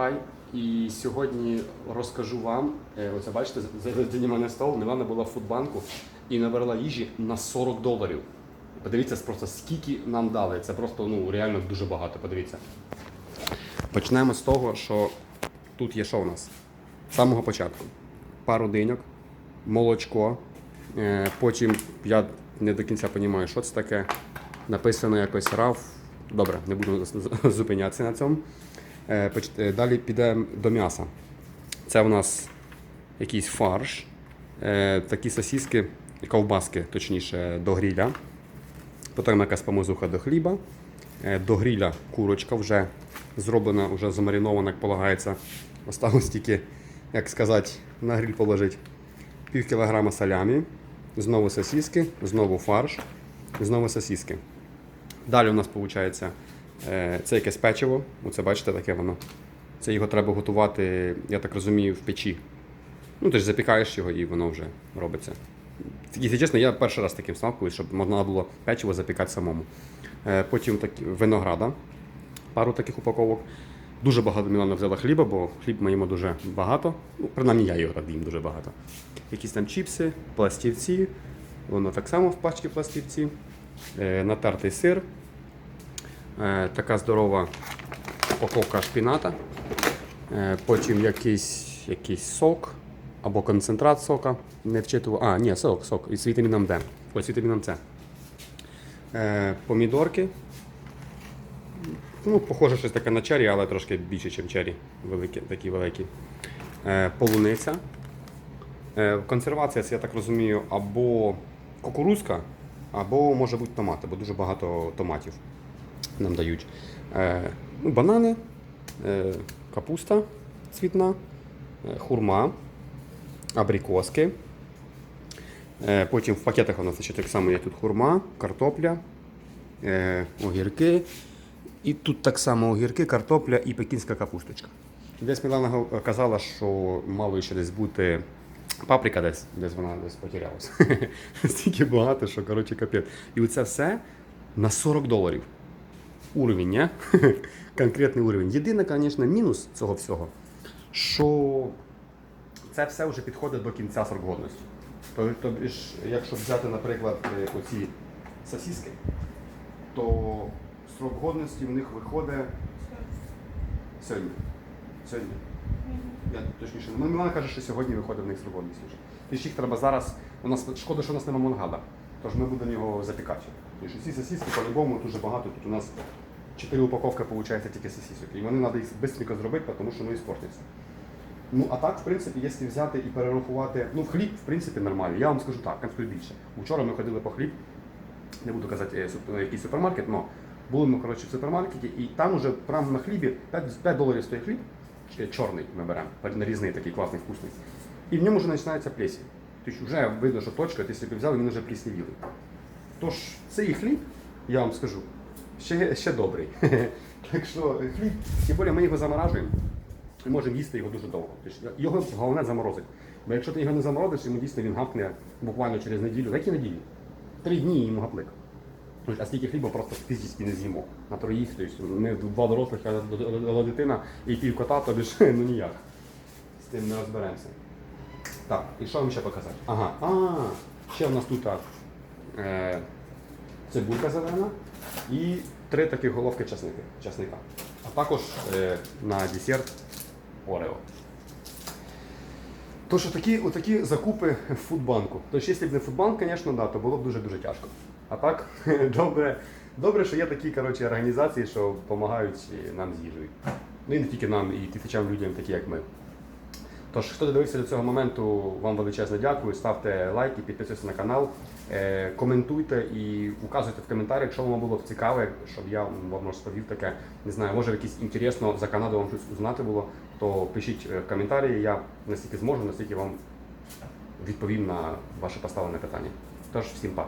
Хай, і сьогодні розкажу вам, е, оце бачите, за мене стол, Мілана була в фудбанку і набрала їжі на 40 доларів. Подивіться просто, скільки нам дали. Це просто ну, реально дуже багато. Подивіться. Почнемо з того, що тут є що у нас? З самого початку. Пару диньок, молочко. Е, Потім я не до кінця розумію, що це таке. Написано якось RAV. Добре, не буду зупинятися на цьому. Е, е, Далі підемо до м'яса. Це у нас якийсь фарш, е, такі сосиски, ковбаски, точніше, до гріля. Потім якась помазуха до хліба. До гріля курочка вже зроблена, вже замаринована, як полагається. Осталось тільки, як сказати, на гріль положити пів кілограма салямі, знову сосиски, знову фарш, знову сосиски. Далі у нас виходить це якесь печиво. Оце бачите, таке воно. Це його треба готувати, я так розумію, в печі. Ну, ти ж запікаєш його і воно вже робиться. Якщо чесно, я перший раз таким сталкуюсь, щоб можна було печиво запікати самому. Е, Потім такі, винограда, пару таких упаковок. Дуже багато Мілана взяла хліба, бо хліб ми їмо дуже багато. Ну, принаймні я його так їм дуже багато. Якісь там чіпси, пластівці, воно так само в пачці пластівці, е, натертий сир, е, така здорова упаковка шпіната, е, потім якийсь, якийсь сок або концентрат сока. Не вчитував. А, ні, сок, сок із вітаміном Д. Ось вітаміном С. Е, помідорки. Ну, похоже, щось таке на чері, але трошки більше, ніж чері. Великі, такі великі. Е, полуниця. Е, консервація, я так розумію, або кукурузка, або може бути томати, бо дуже багато томатів нам дають. Е, ну, банани, е, капуста цвітна, е, хурма, абрикоски. Е, потім в пакетах у нас ще так само є тут хурма, картопля, е, огірки. І тут так само огірки, картопля і пекінська капусточка. Десь Мілана казала, що мало ще десь бути паприка десь, десь вона десь потерялася. Стільки багато, що коротше капець. І оце все на 40 доларів. Уровень, не? Конкретний уровень. Єдине, звісно, мінус цього всього, що це все вже підходить до кінця срок годності. То- Тобі ж, якщо взяти, наприклад, е, оці сосиски, то срок годності в них виходить сьогодні. Сьогодні. Я точніше, ну Мілана каже, що сьогодні виходить в них срок годності вже. Тож їх треба зараз. У нас шкода, що у нас немає мангала. Тож ми будемо його запікати. Тому ці сосиски по-любому дуже багато. Тут у нас 4 упаковки виходить тільки сосисок. І вони треба їх швидко зробити, тому що ну і спортиться. Ну, а так, в принципі, якщо взяти і перерахувати, ну, хліб, в принципі, нормальний. Я вам скажу так, конкретно більше. Вчора ми ходили по хліб, не буду казати, е, суп- який супермаркет, але були ми коротше, в супермаркеті, і там уже прямо на хлібі 5, 5 доларів стоїть хліб, чорний ми беремо, нарізний такий класний, вкусний. І в ньому вже починається плесінь. Тобто вже видно, що точка, ти собі взяв, він вже пліснівілий. Тож цей хліб, я вам скажу, ще, ще добрий. так що хліб, тим більше ми його заморажуємо. І можемо їсти його дуже довго. Тобто Його головне заморозити. Бо якщо ти його не заморозиш, йому дійсно він гапне буквально через неділю. Які неділі? Три дні йому гаплик. А стільки хліба просто фізично не з'їмо. На троїх, тобто ми два дорослих, а дитина і пів кота, тобі ж ну ніяк. З тим не розберемося. Так, і що вам ще показати? Ага, а, ще в нас тут е, цибулька зелена і три такі головки часники, часника. А також е, на десерт Орео. То що такі, отакі закупи в фудбанку. Тобто, якщо б не фудбанк, звісно, да, то було б дуже-дуже тяжко. А так, добре, добре, що є такі коротше, організації, що допомагають нам з їжею. Ну і не тільки нам, і тисячам людям, такі як ми. Тож, хто додивився до цього моменту, вам величезно дякую. Ставте лайки, підписуйтесь на канал, коментуйте і указуйте в коментарях, якщо вам було б цікаве, щоб я вам розповів таке. Не знаю, може якісь інтересно за Канаду вам щось узнати було, то пишіть е, в коментарі. Я наскільки зможу, наскільки вам відповім на ваше поставлене питання. Тож, всім па.